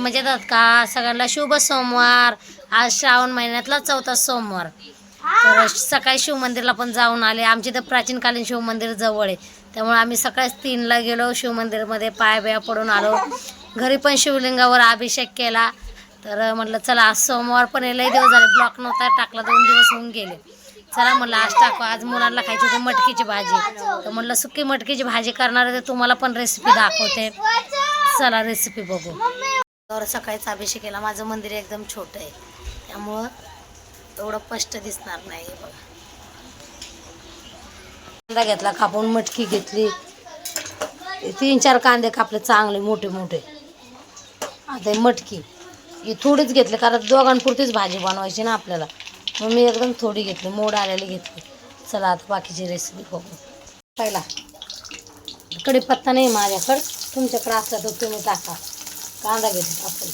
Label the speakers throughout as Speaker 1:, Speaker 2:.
Speaker 1: म्हणजे मजेत आहात का? सगळ्यांना शुभ सोमवार. आज श्रावण महिन्यातला चौथा सोमवार. तर सकाळी शिवमंदिरला पण जाऊन आले. आमचे तर प्राचीनकालीन शिवमंदिर जवळ आहे. त्यामुळे आम्ही सकाळीच तीनला गेलो. शिवमंदिरमध्ये पाय बिया पडून आलो. घरी पण शिवलिंगावर अभिषेक केला. तर म्हटलं चला आज सोमवार पण आहे, दिवस झाले ब्लॉक नव्हता टाकला. दोन दिवस होऊन गेले. चला म्हटलं आज टाकू. आज मुलांना खायची होती मटकीची भाजी. तर म्हटलं सुकी मटकीची भाजी करणार आहे तर तुम्हाला पण रेसिपी दाखवते. चला रेसिपी बघू. तर सकाळीच अभिषेक केला माझं मंदिर एकदम छोटं आहे. त्यामुळं एवढं स्पष्ट दिसणार नाही हे बघा. कांदा घेतला कापून मटकी घेतली. तीन चार कांदे कापले चांगले मोठे मोठे. आता मटकी. ही थोडीच घेतली कारण दोघांपुरतीच भाजी बनवायची ना आपल्याला. मग मी एकदम थोडी घेतली मोड आलेली घेतली. चला आता बाकीची रेसिपी बघू. पहिला कढीपत्ता नाही माझ्याकडं. तुमच्याकडं असला तर तुम्ही टाका. कांदा घेतो आपण.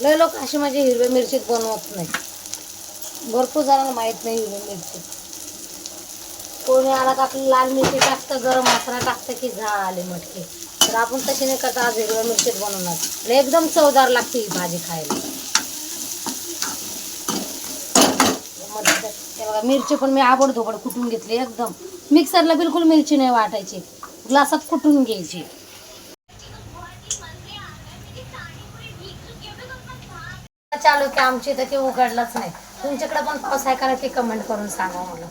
Speaker 1: लय लोक अशी माझी हिरव्या मिरची बनवत नाही भरपूर जणांना माहीत नाही हिरवी मिरची. कोणी आला का आपली लाल मिरची टाकतं गरम मसाला टाकतं की झाले मटके. तर आपण तशी नाही करता आज हिरव्या मिरचीत बनवणार. एकदम चवदार लागते ही भाजी खायला मटकी हे बघा मिरची पण मी आबडधोबड कुटून घेतली एकदम. मिक्सरला बिलकुल मिरची नाही वाटायची. ग्लासात कुटून घ्यायची. चालू की आमची इथं ते उघडलाच नाही. तुमच्याकडे पण पाऊस आहे का ते कमेंट करून सांगा मला.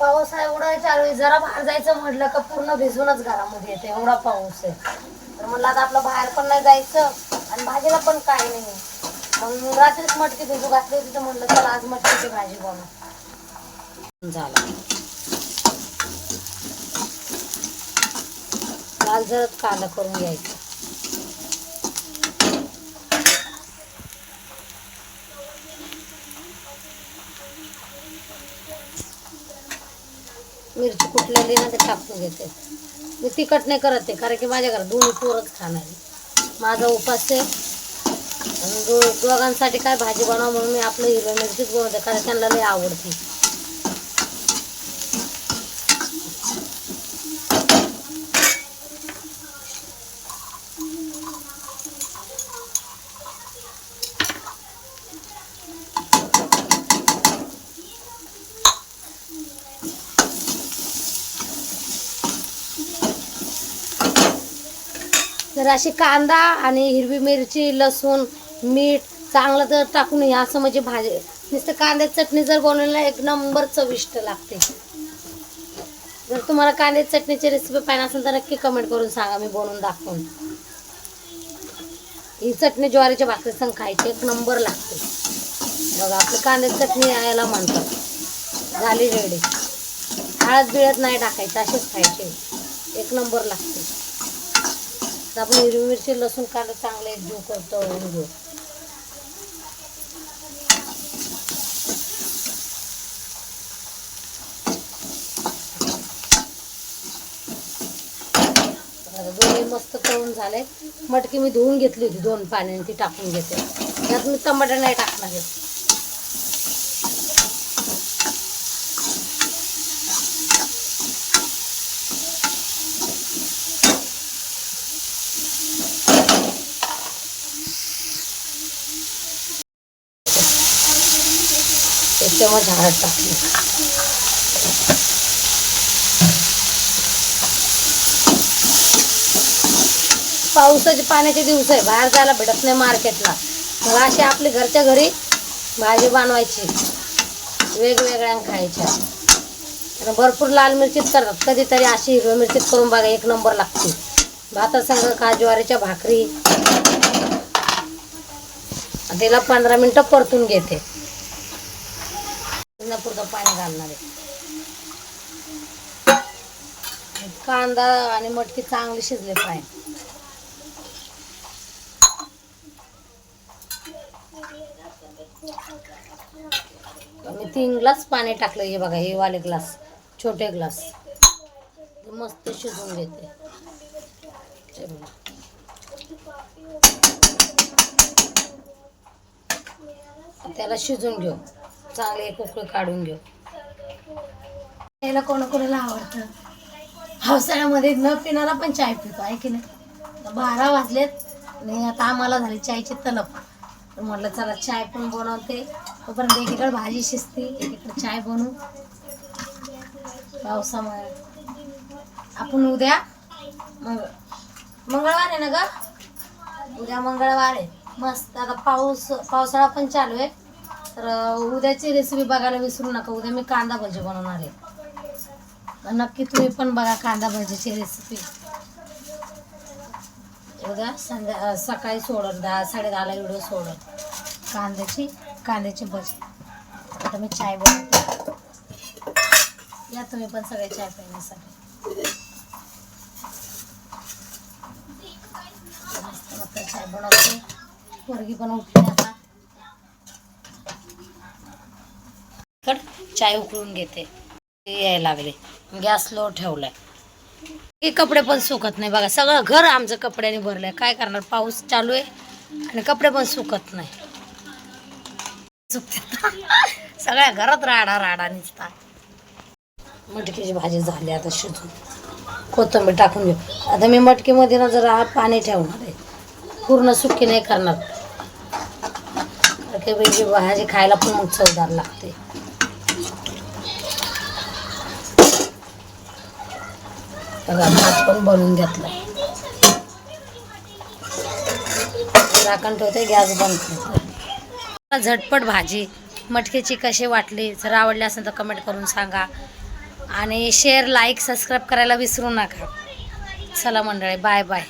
Speaker 1: पाऊस आहे एवढा चालू आहे. जरा बाहेर जायचं म्हटलं का पूर्ण भिजूनच घरामध्ये येते. एवढा पाऊस आहे. तर म्हणलं आता आपलं बाहेर पण नाही जायचं आणि भाजीला पण काही नाही. मग रात्रीच मटकी भिजू घातली होती तर म्हणलं चला आज मटकीची भाजी बनव. झालं. लाल जरत कांदा करून घ्यायचा. मिरची कुठलेली ना ते टाकून घेते. मी तिखट नाही करत ते कारण की माझ्या घरात दोन्ही पोरच खाणार. माझा उपास आहे आणि दो दोघांसाठी काय भाजी बनवा म्हणून मी आपलं हिरव्या मिरचीच बनवते कारण त्यांना लई आवडते. तर अशी कांदा आणि हिरवी मिरची लसूण मीठ चांगलं जर टाकून हे असं म्हणजे भाजी. नुसतं कांद्याची चटणी जर बनवली एक नंबर चविष्ट लागते. जर तुम्हाला कांद्याची चटणीची रेसिपी पाहिजे असेल तर नक्की कमेंट करून सांगा. मी बनवून दाखवून. ही चटणी ज्वारीच्या भाकरी संग खायची. एक नंबर लागते. बघा आपली कांद्याची चटणी यायला म्हणतात. झाली रेडी हळद बिळद नाही टाकायचं. अशीच खायची. एक नंबर लागते. तर आपण हिरवी मिरची लसूण कांदा चांगलं एक जीव करतो. तळून घेऊ दोन्ही मस्त तळून झाले. मटकी मी धुवून घेतली होती दोन पाण्याने ती टाकून घेते. त्यात मी टमाटर नाही टाकणार आहे. त्याच्यामध्ये हळद टाकली. पावसाचे पाण्याचे दिवस आहे बाहेर जायला भेटत नाही मार्केटला. मग अशी आपली घरच्या घरी भाजी बनवायची. वेगवेगळ्या खायच्या. आणि भरपूर लाल मिरचीत करतात. कधीतरी अशी हिरव्या मिरचीत करून बघा एक नंबर लागते. भातासंग का ज्वारीच्या भाकरी त्याला पंधरा मिनटं परतून घेते. पुरतं पाणी घालणार आहे. कांदा आणि मटकी चांगली शिजले पाहिजे. मी तीन ग्लास पाणी टाकलं हे बघा हे वाले ग्लास छोटे ग्लास. मस्त शिजून घेते. त्याला शिजून घेऊ. चांगले एक काढून घेऊ. यायला कोणाकोणाला आवडतं? पावसाळ्यामध्ये न पिणारा पण चाय पितो आहे की नाही? बारा वाजलेत आणि आता आम्हाला झाली चायची तलप. तर म्हटलं चला चाय पण बनवते. तोपर्यंत एकीकडे भाजी शिजते एकीकडे चाय बनवू. पावसामुळे. आपण उद्या मंग मंगळवार आहे ना ग? उद्या मंगळवार आहे. मस्त आता पाऊस पावसाळा पण चालू आहे. तर उद्याची रेसिपी बघायला विसरू नका. उद्या मी कांदा भजी बनवणार आहे. नक्की तुम्ही पण बघा कांदा भजीची रेसिपी उद्या संध्या सकाळी सोडत दहा साडे दहाला व्हिडिओ सोडत. कांद्याची कांद्याची भजी. आता मी चाय बनवते. या तुम्ही पण सगळे चाय पिण्यासाठी. मस्त मस्त चाय बनवते. पोरगी पण उठली आता कट चाय उकळून घेते. यायला लागले. गॅस लो ठेवलाय. हे कपडे पण सुकत नाही बघा. सगळं घर आमचं कपड्याने भरलंय. काय करणार? पाऊस चालू आहे आणि कपडे पण सुकत नाही. सगळ्या घरात राडा राडा निसता. मटकीची भाजी झाली आता शिजून. कोथिंबीर टाकून घेऊ आता मी मटकीमध्ये ना जरा पाणी ठेवणार आहे. पूर्ण सुकी नाही करणार. कारण भाजी खायला पण मग चवदार लागते. बघा भात पण बनवून घेतला. झाकण ठेवते गॅस बंद करते झटपट भाजी. मटकीची कशी वाटली? जर आवडली असेल तर कमेंट करून सांगा. आणि शेअर लाईक सबस्क्राईब करायला विसरू नका. चला मंडळी बाय बाय